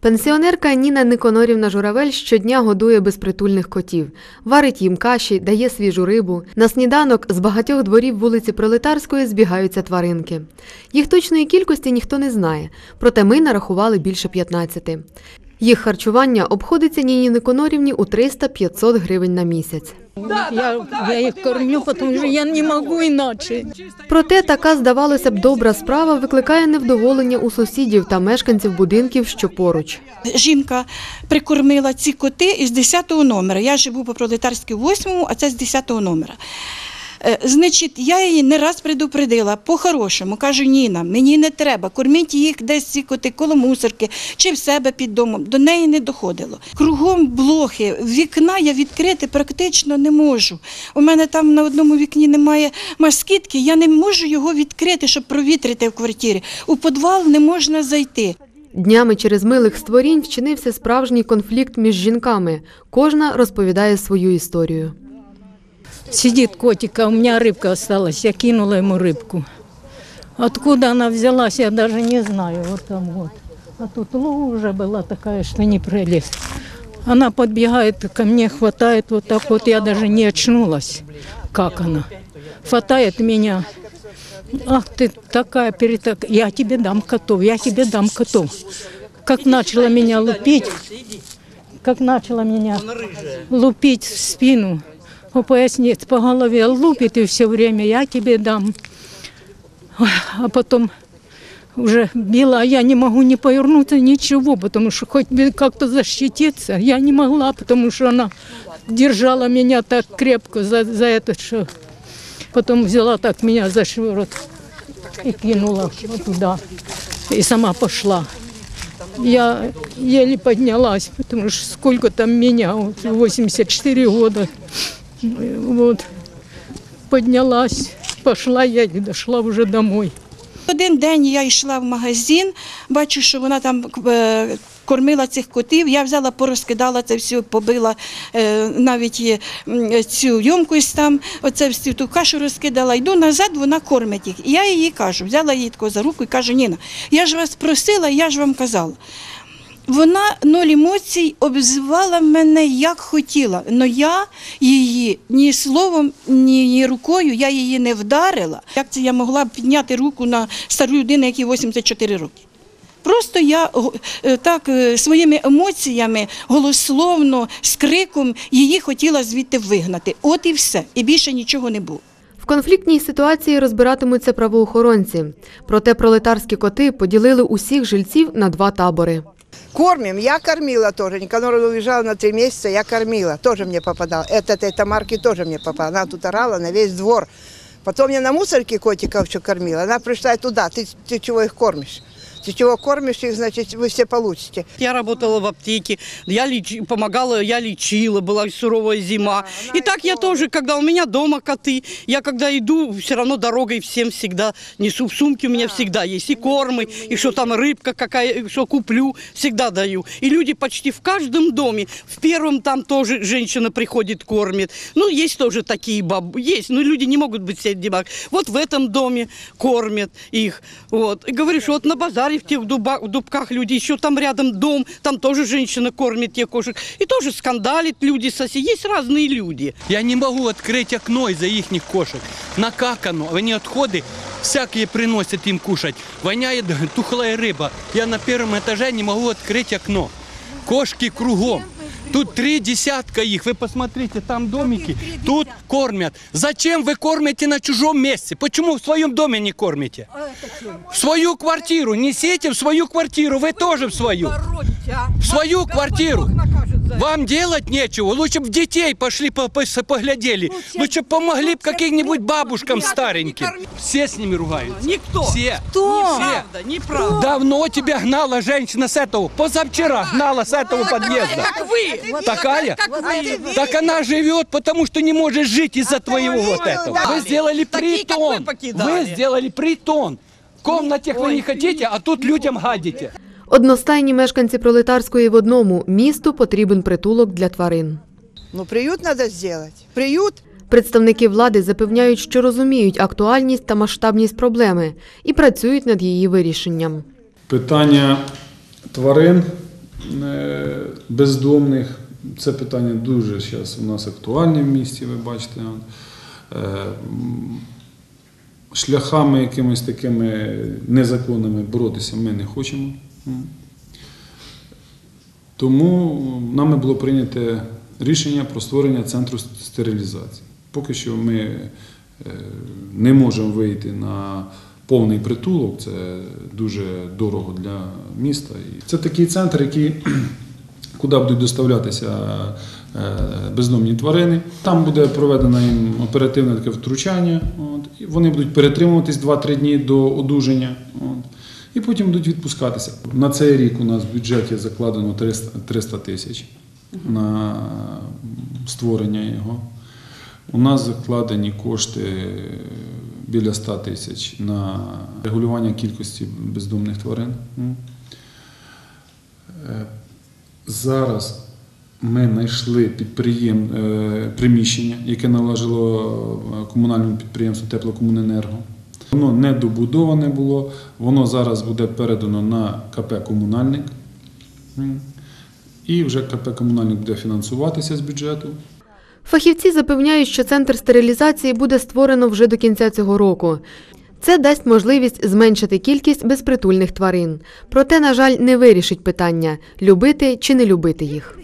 Пенсіонерка Ніна Никонорівна Журавель щодня годує безпритульних котів, варить їм каші, дає свіжу рибу. На сніданок з багатьох дворів вулиці Пролетарської збігаються тваринки. Їх точної кількості ніхто не знає, проте ми нарахували більше 15. Їх харчування обходиться Ніні Никонорівні у 300-500 гривень на місяць. Я, я их кормлю, потому что я не могу иначе. Проте така, здавалося б, добра справа викликає невдоволення у сусідів та мешканців будинків, що поруч. Жінка прикормила ці коти із 10 номера. Я живу по пролетарській 8, а це з 10 номера. Е, Значить, я її не раз предупредила по-хорошому. Кажу, Ніна, мені не треба, корміть їх десь ці коти коло мусорки чи в себе під домом. До неї не доходило. Кругом блохи, вікна я відкрити практично не можу. У мене там на одному вікні немає маскітки, я не можу його відкрити, щоб провітрити в квартирі. У підвал не можна зайти. Днями через милих створінь вчинився справжній конфлікт між жінками. Кожна розповідає свою історію. Сидит котик, а у меня рыбка осталась. Я кинула ему рыбку. Откуда она взялась, я даже не знаю. Вот там вот. А тут лужа была такая, что не пролез. Она подбегает ко мне, хватает вот так вот. Я даже не очнулась, как она. Хватает меня. Ах ты такая перетак. Я тебе дам котов, я тебе дам котов. Как начала меня лупить, как начала меня лупить в спину, по пояснице, по голове лупит и все время я тебе дам. Ой, А потом уже била, а я не могу не повернуться, ничего, потому что хоть бы как-то защититься, я не могла, потому что она держала меня так крепко за, за это, что потом взяла так меня за шиворот и кинула вот туда, и сама пошла. Я еле поднялась, потому что сколько там меня, вот, 84 года. Вот. Поднялась, пошла я и дошла уже домой. Один день я йшла в магазин, бачу, що вона там е, кормила цих котів. Я взяла, порозкидала це все, побила е, навіть цю йомкость там, оце всю ту кашу розкидала. Йду назад, вона кормить їх. І я їй кажу, взяла її за руку і кажу, Ніна, я ж вас просила, я ж вам казала. Вона ноль емоцій обзивала мене як хотіла, але я її ні словом, ні, рукою я її не вдарила. Як це я могла підняти руку на стару людину, якій 84 роки? Просто я е, так е, своїми емоціями, голословно, з криком її хотіла звідти вигнати. От і все. І більше нічого не було. В конфліктній ситуації розбиратимуться правоохоронці. Проте пролетарські коти поділили усіх жильців на два табори. Кормим. Я кормила тоже. Никанор уезжала на три месяца, я кормила. Тоже мне попадал. Это этой Тамарке тоже мне попало. Она тут орала на весь двор. Потом я на мусорке котиков еще кормила. Она пришла и туда. Ты, ты чего их кормишь? Ты чего кормишь их, значит, вы все получите. Я работала в аптеке, я леч- помогала, я лечила, была суровая зима. И так я тоже, когда у меня дома коты, я когда иду, все равно дорогой всем всегда несу. В сумке у меня всегда есть и кормы, и что там рыбка какая, что куплю, всегда даю. И люди почти в каждом доме, в первом там тоже женщина приходит, кормит. Ну, есть тоже такие бабы, есть, но люди не могут быть все одинаковые. Вот в этом доме кормят их. Вот. И говоришь, вот на базаре в тех дуба- в дубках люди, еще там рядом дом, там тоже женщина кормит тех кошек. И тоже скандалит люди, соседи. Есть разные люди. Я не могу открыть окно из-за их кошек. Накакано, они отходы всякие приносят им кушать. Воняет тухлая рыба. Я на первом этаже не могу открыть окно. Кошки кругом. Тут три десятка их. Вы посмотрите, там домики. Тут кормят. Зачем вы кормите на чужом месте? Почему в своем доме не кормите? В свою квартиру. Несите в свою квартиру. Вы тоже в свою. В свою квартиру. Вам делать нечего. Лучше бы в детей пошли по- по- поглядели. Лучше б помогли бы каким-нибудь бабушкам стареньким. Все с ними ругаются. Никто. Все. Неправда, неправда. Давно тебя гнала женщина с этого. Позавчера гнала с этого подъезда. Как вы. Такая? Как вы. Так она живет, потому что не может жить из-за твоего вот этого. Вы сделали притон. Вы сделали притон. В комнате вы не хотите, а тут людям гадите. Одностайні мешканці пролетарської в одному місту потрібен притулок для тварин. Ну, приют надо сделать. Приют. Представники влади запевняють, що розуміють актуальність та масштабність проблеми і працюють над її вирішенням. Питання тварин е, бездомних. Це питання дуже зараз у нас актуальне в місті, ви бачите. Е, Шляхами якимись такими незаконними боротися ми не хочемо. Тому нами було прийнято рішення про створення центру стерилізації. Поки що ми е, не можемо вийти на повний притулок, це дуже дорого для міста. Це такий центр, який, куди будуть доставлятися е, бездомні тварини. Там буде проведено їм оперативне таке втручання. Вони будуть перетримуватись 2-3 дні до одужання. І потім будуть відпускатися. На цей рік у нас в бюджеті закладено 300 300 тисяч на створення його. У нас закладені кошти біля 100 тисяч на регулювання кількості бездомних тварин. Е, Зараз ми знайшли підприєм... е, приміщення, яке належало е, комунальному підприємству Теплокомуненерго. Воно не добудоване було, воно зараз буде передано на КП Комунальник. І вже КП Комунальник буде фінансуватися з бюджету. Фахівці запевняють, що центр стерилізації буде створено вже до кінця цього року. Це дасть можливість зменшити кількість безпритульних тварин. Проте, на жаль, не вирішить питання любити чи не любити їх.